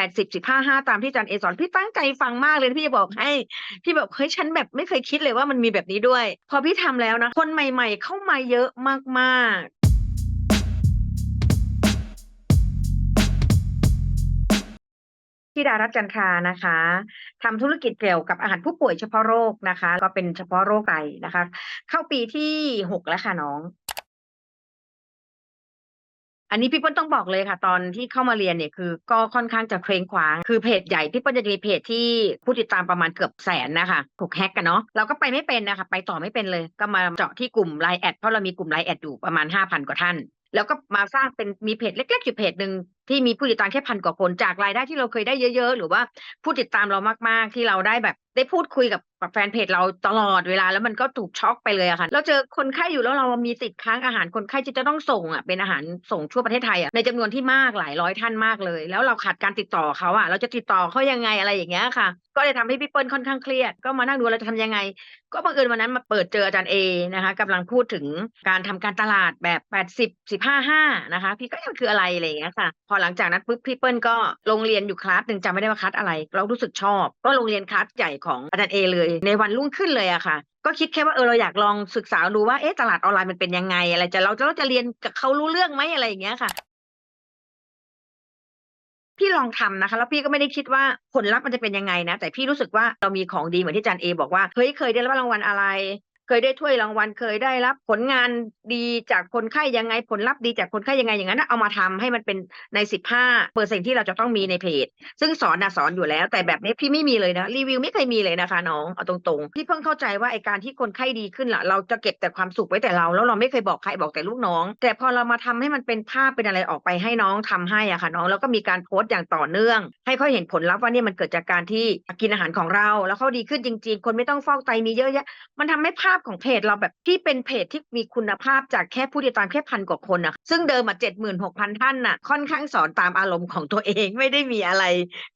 แปดสิบสิบห้าห้าตามที่อาจารย์เอสอนพี่ตั้งใจฟังมากเลยพี่จะบอกให้ พี่แบบเฮ้ยฉันแบบไม่เคยคิดเลยว่ามันมีแบบนี้ด้วย พอพี่ทำแล้วนะ คนใหม่ ๆ เข้ามาเยอะมากๆที่ดารัตจันทรานะคะทำธุรกิจเกี่ยวกับอาหารผู้ป่วยเฉพาะโรคนะคะ ก็เป็นเฉพาะโรคไตนะคะ เข้าปีที่หกแล้วค่ะน้อง อันนี้พี่เปิ้ลต้องบอกเลยค่ะ ตอนที่เข้ามาเรียนเนี่ยคือ ก็ค่อนข้างจะเคว้งคว้าง คือเพจใหญ่พี่เปิ้ลจะมีเพจที่ผู้ติดตามประมาณเกือบแสนนะคะถูกแฮกกันเนาะเราก็ไปไม่เป็นนะคะไปต่อไม่เป็นเลย ก็มาเจาะที่กลุ่มไลน์แอดเพราะเรามีกลุ่มไลน์แอดอยู่ประมาณห้าพันกว่าท่านแล้วก็มาสร้างเป็นมีเพจเล็กๆอยู่เพจหนึ่ง ที่มีผู้ติดตามแค่พันกว่าคนจากรายได้ที่เราเคยได้เยอะๆ หรือว่าผู้ติดตามเรามากๆ ที่เราได้แบบได้พูดคุยกับแฟนเพจเราตลอดเวลาแล้วมันก็ถูกช็อกไปเลยอะค่ะ เราเจอคนไข้อยู่แล้วเรามีติดค้างอาหารคนไข้ที่จะต้องส่งอะเป็นอาหารส่งทั่วประเทศไทยอะในจำนวนที่มากหลายร้อยท่านมากเลย แล้วเราขาดการติดต่อเขาอะเราจะติดต่อเขายังไงอะไรอย่างเงี้ยค่ะ ก็เลยทำให้พี่เปิ้ลค่อนข้างเครียด ก็มานั่งดูเราจะทำยังไง ก็บังเอิญวันนั้นมาเปิดเจออาจารย์เอนะคะกำลังพูดถึงการทำการตลาดแบบ 80 15 5นะคะ พี่ก็ยังคืออะไรอะไรอย่างเงี้ยค่ะ พอหลังจากนั้นปุ๊บพี่เปิ้ลก็ลงเรียนอยู่คลาสหนึ่งจำไม่ได้ว่าคลาสอะไร เรารู้สึกชอบ ก็ลงเรียนคลาสใหญ่ของอาจารย์เอเลย ในวันรุ่งขึ้นเลยอะค่ะ ก็คิดแค่ว่าเออเราอยากลองศึกษาดูว่าเอ๊ะตลาดออนไลน์มันเป็นยังไง อะไรจะเราจะเราจะเรียนกับเขารู้เรื่องไหมอะไรอย่างเงี้ยค่ะพี่ลองทำนะคะ แล้วพี่ก็ไม่ได้คิดว่าผลลัพธ์มันจะเป็นยังไงนะ แต่พี่รู้สึกว่าเรามีของดีเหมือนที่อาจารย์เอบอกว่าเฮ้ยเคยได้รับรางวัลอะไร เคยได้ถ้วยรางวัลเคยได้รับผลงานดีจากคนไข้ยังไงผลลัพธ์ดีจากคนไข้ยังไงอย่างนั้นเอามาทำให้มันเป็นในสิบห้าเปอร์เซ็นที่เราจะต้องมีในเพจ ซึ่งสอนนะสอนอยู่แล้ว แต่แบบนี้พี่ไม่มีเลยนะรีวิวไม่เคยมีเลยนะคะน้องเอาตรงๆพี่เพิ่งเข้าใจว่าไอการที่คนไข้ดีขึ้นล่ะเราจะเก็บแต่ความสุขไว้แต่เรา แล้วเราไม่เคยบอกใครบอกแต่ลูกน้อง แต่พอเรามาทำให้มันเป็นภาพเป็นอะไรออกไปให้น้องทำให้อะค่ะน้องแล้วก็มีการโพสต์อย่างต่อเนื่อง ให้เขาเห็นผลลัพธ์ว่านี่มันเกิดจากการที่กินอาหารของเรา แล้วเขาดีขึ้นจริง ๆ คนไม่ต้องฟอกไตมีเยอะแยะมันทำให้ภาพของเพจเราแบบที่เป็นเพจที่มีคุณภาพจากแค่ผู้ติดตามแค่พันกว่าคนอะซึ่งเดิมอะเจ็ดหมื่นหกพันท่านน่ะ ค่อนข้างสอนตามอารมณ์ของตัวเองไม่ได้มีอะไร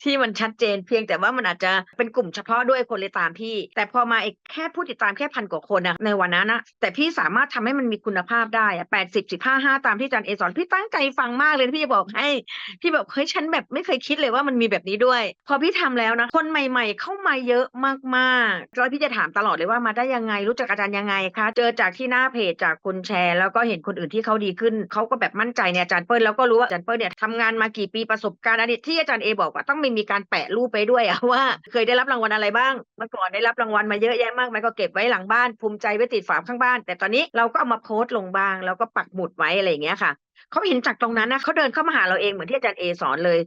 ที่มันชัดเจนเพียงแต่ว่ามันอาจจะเป็นกลุ่มเฉพาะด้วยคนเลยตามพี่ แต่พอมาอีกแค่ผู้ติดตามแค่พันกว่าคนอะในวันนั้นนะแต่พี่สามารถทำให้มันมีคุณภาพได้อะแปดสิบสิบห้าห้าตามที่อาจารย์เอสอนพี่ตั้งใจฟังมากเลยพี่จะบอกให้พี่แบบเฮ้ยฉันแบบไม่เคยคิดเลยว่ามันมีแบบนี้ด้วย พอพี่ทำแล้วนะคนใหม่ ๆ เข้ามาเยอะมากๆแล้วพี่จะถามตลอดเลยว่ามาได้ยังไงรู้จักอาจารย์ยังไงคะเจอจากที่หน้าเพจจากคนแชร์ แล้วก็เห็นคนอื่นที่เขาดีขึ้นเขาก็แบบมั่นใจเนี่ยอาจารย์เปิ้ลแล้วก็รู้ว่าอาจารย์เปิ้ลเนี่ยทำงานมากี่ปีประสบการณ์อะไรที่อาจารย์เอบอกว่าต้องไม่มีการแปะรูปไปด้วยอะว่า เคยได้รับรางวัลอะไรบ้างเมื่อก่อนได้รับรางวัลมาเยอะแยะมากมายก็เก็บไว้หลังบ้านภูมิใจไว้ติดฝาข้างบ้าน แต่ตอนนี้เราก็เอามาโพสต์ลงบ้างแล้วก็ปักหมุดไว้อะไรอย่างเงี้ยค่ะ เขาเห็นจากตรงนั้นนะเขาเดินเข้ามาหาเราเองเหมือนที่อาจารย์เอสอนเลย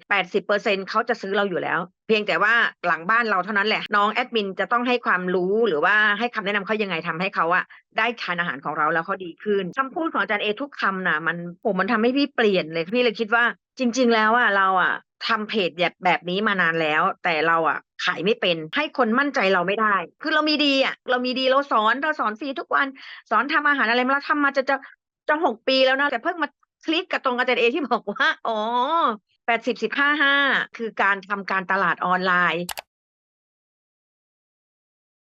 80%เขาจะซื้อเราอยู่แล้ว เพียงแต่ว่าหลังบ้านเราเท่านั้นแหละ น้องแอดมินจะต้องให้ความรู้หรือว่าให้คำแนะนำเขายังไงทำให้เขาอะได้ทานอาหารของเราแล้วเขาดีขึ้นคำพูดของอาจารย์เอทุกคำนะมันผมมันทำให้พี่เปลี่ยนเลยพี่เลยคิดว่าจริง ๆ แล้วอะเราอะทำเพจแบบแบบนี้มานานแล้ว แต่เราอะขายไม่เป็นให้คนมั่นใจเราไม่ได้ คือเรามีดีอะเรามีดีเราสอนเราสอนฟรีทุกวัน สอนทำอาหารอะไรมาเราทำมาจะจะจะหกปีแล้วนะแต่เพิ่งมา คลิกกับตรงอาจารย์เอที่บอกว่า อ๋อแปดสิบสิบห้าห้าคือการทำการตลาดออนไลน์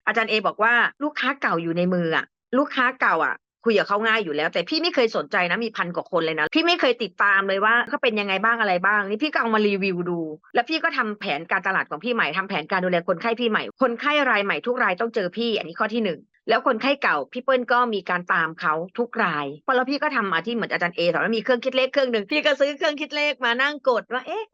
อาจารย์เอบอกว่าลูกค้าเก่าอยู่ในมืออะลูกค้าเก่าอะคุยกับเขาง่ายอยู่แล้ว แต่พี่ไม่เคยสนใจนะมีพันกว่าคนเลยนะ พี่ไม่เคยติดตามเลยว่าเขาเป็นยังไงบ้างอะไรบ้าง นี่พี่ก็เอามารีวิวดู แล้วพี่ก็ทำแผนการตลาดของพี่ใหม่ทำแผนการดูแลคนไข้พี่ใหม่ คนไข้รายใหม่ทุกรายต้องเจอพี่ อันนี้ข้อที่หนึ่ง แล้วคนไข้เก่าพี่เปิ้ลก็มีการตามเขาทุกรายพอแล้วพี่ก็ทำมาที่เหมือนอาจารย์เอสอนว่ามีเครื่องคิดเลขเครื่องหนึ่งพี่ก็ซื้อเครื่องคิดเลขมานั่งกดว่าเอ๊ะ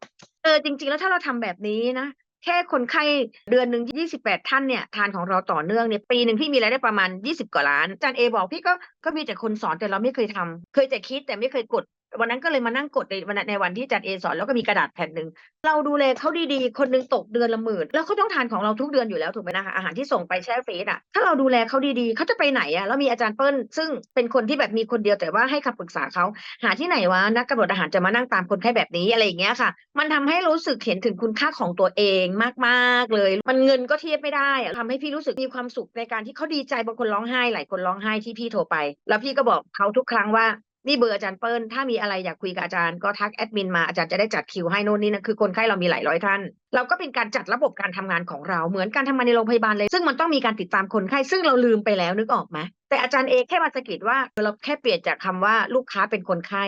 เออจริง ๆ แล้วถ้าเราทำแบบนี้นะแค่คนไข้เดือนหนึ่ง28 ท่านเนี่ยทานของเราต่อเนื่องเนี่ยปีหนึ่งพี่มีรายได้ประมาณ 20 กว่าล้านอาจารย์เอบอกพี่ก็ก็มีแต่คนสอนแต่เราไม่เคยทำเคยแต่คิดแต่ไม่เคยกด วันนั้นก็เลยมานั่งกดในวันในวันที่จารย์เอสอนแล้วก็มีกระดาษแผ่นหนึ่งเราดูแลเขาดีๆ คนหนึงตกเดือนละหมื่นแล้วเขาต้องทานของเราทุกเดือนอยู่แล้วถูกไหมนะคะอาหารที่ส่งไปแช่ฟรีซอะถ้าเราดูแลเขาดีๆเขาจะไปไหนอะแล้วมีอาจารย์เปิ้ลซึ่งเป็นคนที่แบบมีคนเดียวแต่ว่าให้คำปรึกษาเขาหาที่ไหนวะนักกำหนดอาหารจะมานั่งตามคนไข้แบบนี้อะไรอย่างเงี้ยค่ะ มันทำให้รู้สึกเห็นถึงคุณค่าของตัวเองมากๆเลย มันเงินก็เทียบไม่ได้อะทำให้พี่รู้สึกมีความสุขในการที่เขาดีใจบางคนร้องไห้หลายคนร้องไห้ที่พี่โทรไป แล้วพี่ก็บอกเขาทุกครั้งว่า นี่เบอร์อาจารย์เปิ้ลถ้ามีอะไรอยากคุยกับอาจารย์ก็ทักแอดมินมาอาจารย์จะได้จัดคิวให้โน่นนี่นะคือคนไข้เรามีหลายร้อยท่าน เราก็เป็นการจัดระบบการทำงานของเราเหมือนการทำงานในโรงพยาบาลเลย ซึ่งมันต้องมีการติดตามคนไข้ซึ่งเราลืมไปแล้วนึกออกไหมแต่อาจารย์เอแค่มาสกิดว่าเราแค่เปลี่ยนจากคำว่าลูกค้าเป็นคนไข้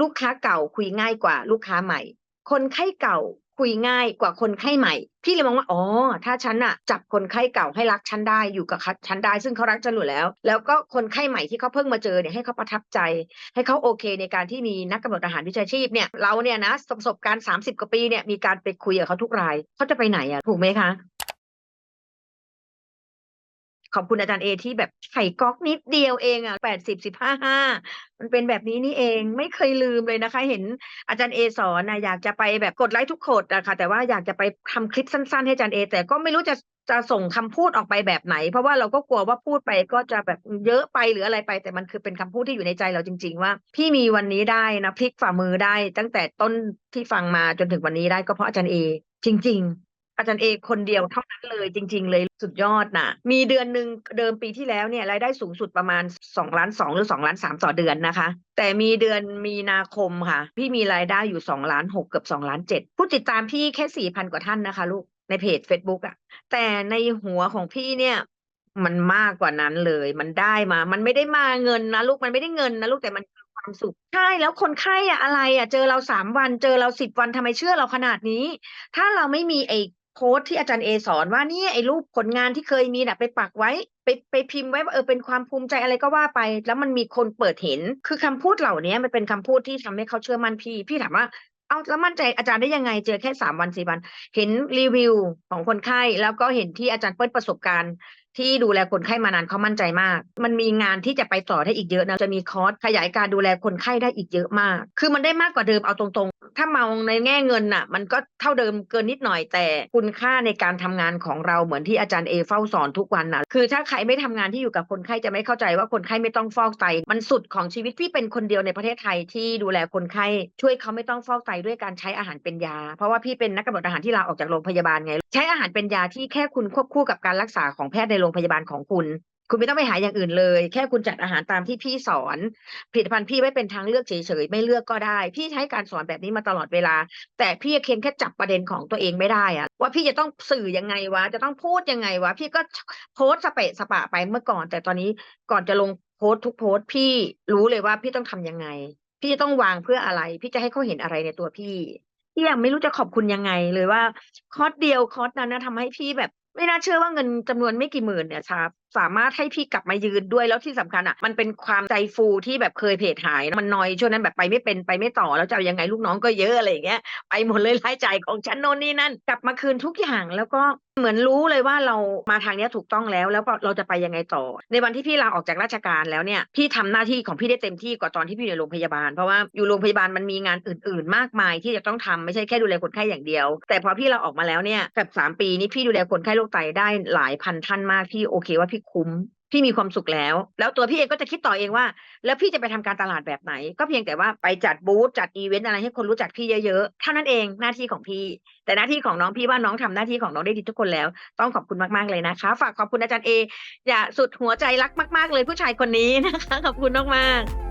ลูกค้าเก่าคุยง่ายกว่าลูกค้าใหม่ คนไข้เก่า คุยง่ายกว่าคนไข้ใหม่ พี่เลยมองว่าอ๋อถ้าฉันอะจับคนไข้เก่าให้รักฉันได้อยู่กับฉันได้ซึ่งเขารักฉันอยู่แล้ว แล้วก็คนไข้ใหม่ที่เขาเพิ่งมาเจอเนี่ยให้เขาประทับใจ ให้เขาโอเคในการที่มีนักกำหนดอาหารวิชาชีพเนี่ยเราเนี่ยนะประสบการณ์ 30 กว่าปีเนี่ยมีการไปคุยกับเขาทุกรายเขาจะไปไหนอะถูกไหมคะ ขอบคุณอาจารย์เอที่แบบไข่ก๊อกนิดเดียวเองอะแปดสิบสิบห้าห้ามันเป็นแบบนี้นี่เองไม่เคยลืมเลยนะคะ เห็นอาจารย์เอสอนนะอยากจะไปแบบกดไลค์ทุกโคดอะค่ะ แต่ว่าอยากจะไปทำคลิปสั้นๆ ให้อาจารย์เอแต่ก็ไม่รู้จะจะส่งคำพูดออกไปแบบไหน เพราะว่าเราก็กลัวว่าพูดไปก็จะแบบเยอะไปหรืออะไรไป แต่มันคือเป็นคำพูดที่อยู่ในใจเราจริง ๆ ว่า พี่มีวันนี้ได้นะพลิกฝ่ามือได้ ตั้งแต่ต้นที่ฟังมาจนถึงวันนี้ได้ก็เพราะอาจารย์เอจริง ๆ อาจารย์เอคนเดียวเท่านั้นเลยจริง ๆ เลยสุดยอดน่ะมีเดือนหนึ่งเดิมปีที่แล้วเนี่ยรายได้สูงสุดประมาณ2ล้าน2หรือ2ล้าน3ต่อเดือนนะคะ แต่มีเดือนมีนาคมค่ะ พี่มีรายได้อยู่2ล้าน6เกือบ2ล้าน7ผู้ติดตามพี่แค่4,000กว่าท่านนะคะลูกในเพจ Facebook อะแต่ในหัวของพี่เนี่ยมันมากกว่านั้นเลย มันได้มา มันไม่ได้มาเงินนะลูกมันไม่ได้เงินนะลูกแต่มันคือความสุขใช่แล้วคนไข้อะอะไรอะเจอเราสามวัน เจอเราสิบวันทำไมเชื่อเราขนาดนี้ ถ้าเราไม่มีไอ้ โค้ดที่อาจารย์เอสอนว่าเนี่ยไอ้รูปผลงานที่เคยมีน่ะไปปักไว้ ไปไปพิมพ์ไว้ว่าเออเป็นความภูมิใจอะไรก็ว่าไป แล้วมันมีคนเปิดเห็น คือคำพูดเหล่านี้มันเป็นคำพูดที่ทำให้เขาเชื่อมั่นพี่ พี่ถามว่าเอาแล้วมั่นใจอาจารย์ได้ยังไงเจอแค่สามวันสี่วัน เห็นรีวิวของคนไข้ แล้วก็เห็นที่อาจารย์เปิ้ลประสบการณ์ ที่ดูแลคนไข้มานานเขามั่นใจมาก มันมีงานที่จะไปต่อได้อีกเยอะนะจะมีคอร์สขยายการดูแลคนไข้ได้อีกเยอะมาก คือมันได้มากกว่าเดิมเอาตรง ถ้ามองในแง่เงินน่ะ มันก็เท่าเดิมเกินนิดหน่อยแต่คุณค่าในการทำงานของเราเหมือนที่อาจารย์เอเฝ้าสอนทุกวันน่ะคือถ้าใครไม่ทำงานที่อยู่กับคนไข้จะไม่เข้าใจว่าคนไข้ไม่ต้องฟอกไตมันสุดของชีวิตพี่เป็นคนเดียวในประเทศไทยที่ดูแลคนไข้ช่วยเขาไม่ต้องฟอกไตด้วยการใช้อาหารเป็นยา เพราะว่าพี่เป็นนักกำหนดอาหารที่ลาออกจากโรงพยาบาลไง ใช้อาหารเป็นยาที่แค่คุณควบคู่กับการรักษาของแพทย์ในโรงพยาบาลของคุณ คุณไม่ต้องไปหาอย่างอื่นเลย แค่คุณจัดอาหารตามที่พี่สอน ผลิตภัณฑ์พี่ไว้เป็นทางเลือกเฉยๆไม่เลือกก็ได้ พี่ใช้การสอนแบบนี้มาตลอดเวลา แต่พี่เพียงแค่จับประเด็นของตัวเองไม่ได้อะว่าพี่จะต้องสื่อยังไงวะ จะต้องพูดยังไงวะ พี่ก็โพสสเปะสปะไปเมื่อก่อน แต่ตอนนี้ก่อนจะลงโพสทุกโพสพี่รู้เลยว่าพี่ต้องทำยังไง พี่จะต้องวางเพื่ออะไร พี่จะให้เขาเห็นอะไรในตัวพี่พี่ยังไม่รู้จะขอบคุณยังไงเลยว่า คอร์สเดียวคอร์สนั้นนะทำให้พี่แบบ ไม่น่าเชื่อว่าเงินจำนวนไม่กี่หมื่นเนี่ยชา สามารถให้พี่กลับมายืนด้วยแล้วที่สำคัญอะมันเป็นความใจฟูที่แบบเคยเพจหายมันนอยช่วงนั้นแบบไปไม่เป็นไปไม่ต่อแล้วจะเอายังไงลูกน้องก็เยอะอะไรอย่างเงี้ยไปหมดเลยรายจ่ายของฉันโน่นนี่นั่นกลับมาคืนทุกอย่างแล้วก็เหมือนรู้เลยว่าเรามาทางนี้ถูกต้องแล้วแล้วก็เราจะไปยังไงต่อ ในวันที่พี่ลาออกจากราชการแล้วเนี่ยพี่ทำหน้าที่ของพี่ได้เต็มที่กว่าตอนที่พี่อยู่ในโรงพยาบาลเพราะว่าอยู่โรงพยาบาลมันมีงานอื่น ๆ มากมายที่จะต้องทำไม่ใช่แค่ดูแลคนไข้อย่างเดียว แต่พอพี่ลาออกมาแล้วเนี่ยแบบสามปีนี้พี่ดูแลคนไข้โรคไตได้หลายพันท่านมากพี่โอเคว่าพี่คุ้มพี่มีความสุขแล้ว แล้วตัวพี่เองก็จะคิดต่อเองว่า แล้วพี่จะไปทำการตลาดแบบไหน ก็เพียงแต่ว่าไปจัดบูธจัดอีเวนต์อะไรให้คนรู้จักพี่เยอะๆเท่านั้นเองหน้าที่ของพี่ แต่หน้าที่ของน้องพี่ว่าน้องทำหน้าที่ของน้องได้ดีทุกคนแล้ว ต้องขอบคุณมากๆเลยนะคะ ฝากขอบคุณอาจารย์เออย่าสุดหัวใจรักมาก ๆ เลยผู้ชายคนนี้นะคะขอบคุณมากๆ